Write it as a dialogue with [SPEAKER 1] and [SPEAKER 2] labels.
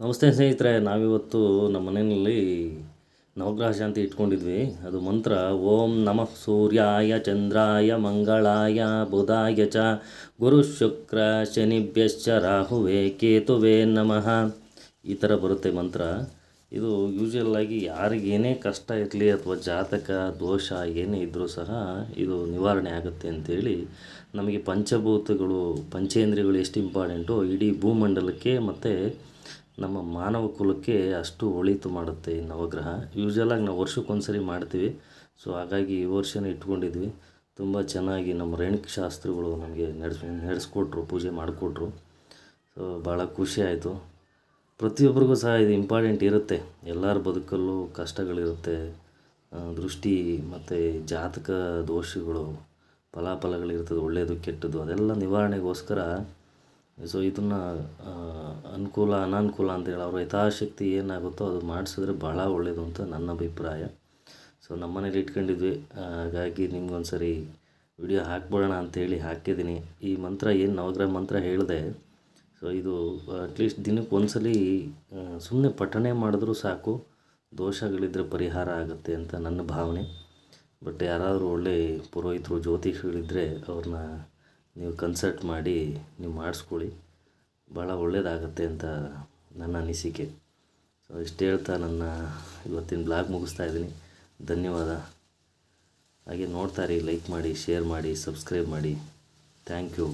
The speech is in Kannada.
[SPEAKER 1] ನಮಸ್ತೆ ಸ್ನೇಹಿತರೆ, ನಾವಿವತ್ತು ನಮ್ಮ ಮನೆಯಲ್ಲಿ ನವಗ್ರಹ ಶಾಂತಿ ಇಟ್ಕೊಂಡಿದ್ವಿ. ಅದು ಮಂತ್ರ, ಓಂ ನಮಃ ಸೂರ್ಯಾಯ ಚಂದ್ರಾಯ ಮಂಗಳಾಯ ಬುಧಾಯ ಚ, ಗುರು ಶುಕ್ರ ಶನಿಭ್ಯಶ್ಚ ರಾಹುವೆ ಕೇತುವೆ ನಮಃ. ಈ ಥರ ಬರುತ್ತೆ ಮಂತ್ರ. ಇದು ಯೂಶುವಲ್ ಆಗಿ ಯಾರಿಗೇನೇ ಕಷ್ಟ ಇರಲಿ ಅಥವಾ ಜಾತಕ, ದೋಷ ಏನೇ ಇದ್ದರೂ ಸಹ ಇದು ನಿವಾರಣೆ ಆಗುತ್ತೆ ಅಂತೇಳಿ ನಮಗೆ ಪಂಚಭೂತಗಳು ಪಂಚೇಂದ್ರಿಯಗಳು ಎಷ್ಟು ಇಂಪಾರ್ಟೆಂಟು ಇಡೀ ಭೂಮಂಡಲಕ್ಕೆ ಮತ್ತು ನಮ್ಮ ಮಾನವ ಕುಲಕ್ಕೆ ಅಷ್ಟು ಒಳಿತು ಮಾಡುತ್ತೆ ಈ ನವಗ್ರಹ. ಯೂಶಲಾಗಿ ನಾವು ವರ್ಷಕ್ಕೊಂದ್ಸರಿ ಮಾಡ್ತೀವಿ. ಸೊ ಹಾಗಾಗಿ ಈ ವರ್ಷನೇ ಇಟ್ಕೊಂಡಿದ್ವಿ. ತುಂಬ ಚೆನ್ನಾಗಿ ನಮ್ಮ ರೇಣುಕ ಶಾಸ್ತ್ರಿಗಳು ನಮಗೆ ನಡೆಸ್, ನಡೆಸ್ಕೊಟ್ರು, ಪೂಜೆ ಮಾಡಿಕೊಟ್ರು. ಸೊ ಭಾಳ ಖುಷಿ ಆಯಿತು. ಪ್ರತಿಯೊಬ್ಬರಿಗೂ ಸಹ ಇದು ಇಂಪಾರ್ಟೆಂಟ್ ಇರುತ್ತೆ. ಎಲ್ಲರ ಬದುಕಲ್ಲೂ ಕಷ್ಟಗಳಿರುತ್ತೆ. ದೃಷ್ಟಿ ಮತ್ತು ಜಾತಕ ದೋಷಗಳು, ಫಲಾಫಲಗಳಿರ್ತದೆ ಒಳ್ಳೆಯದು ಕೆಟ್ಟದ್ದು ಅದೆಲ್ಲ ನಿವಾರಣೆಗೋಸ್ಕರ ಸೊ ಇದನ್ನು ಅನುಕೂಲ, ಅನಾನುಕೂಲ ಅಂತೇಳಿ ಅವ್ರ ಯಥಾಶಕ್ತಿ ಏನಾಗುತ್ತೋ ಅದು ಮಾಡಿಸಿದ್ರೆ ಭಾಳ ಒಳ್ಳೆಯದು ಅಂತ ನನ್ನ ಅಭಿಪ್ರಾಯ. ಸೊ ನಮ್ಮ ಮನೇಲಿ ಇಟ್ಕೊಂಡಿದ್ವಿ. ಹಾಗಾಗಿ ನಿಮ್ಗೊಂದು ಸರಿ ವಿಡಿಯೋ ಹಾಕ್ಬಿಡೋಣ ಅಂತೇಳಿ ಹಾಕಿದ್ದೀನಿ. ಈ ಮಂತ್ರ ಏನು ನವಗ್ರಹ ಮಂತ್ರ ಹೇಳಿದೆ, ಸೊ ಇದು ಅಟ್ಲೀಸ್ಟ್ ದಿನಕ್ಕೆ ಒಂದ್ಸಲಿ ಸುಮ್ಮನೆ ಪಠಣೆ ಮಾಡಿದ್ರೂ ಸಾಕು. ದೋಷಗಳಿದ್ದರೆ ಪರಿಹಾರ ಆಗುತ್ತೆ ಅಂತ ನನ್ನ ಭಾವನೆ. ಬಟ್ ಯಾರಾದರೂ ಒಳ್ಳೆ ಪುರೋಹಿತರು ಜ್ಯೋತಿಷಿಗಳಿದ್ದರೆ ಅವ್ರನ್ನ ನೀವು ಕನ್ಸಲ್ಟ್ ಮಾಡಿ, ನೀವು ಮಾಡಿಸ್ಕೊಳ್ಳಿ. ಭಾಳ ಒಳ್ಳೆಯದಾಗತ್ತೆ ಅಂತ ನನ್ನ ಅನಿಸಿಕೆ. ಸೊ ಇಷ್ಟು ಹೇಳ್ತಾ ನನ್ನ ಇವತ್ತಿನ ಬ್ಲಾಗ್ ಮುಗಿಸ್ತಾ ಇದ್ದೀನಿ. ಧನ್ಯವಾದ. ಹಾಗೆ ನೋಡ್ತಾ ಲೈಕ್ ಮಾಡಿ ಶೇರ್ ಮಾಡಿ ಸಬ್ಸ್ಕ್ರೈಬ್ ಮಾಡಿ. Thank you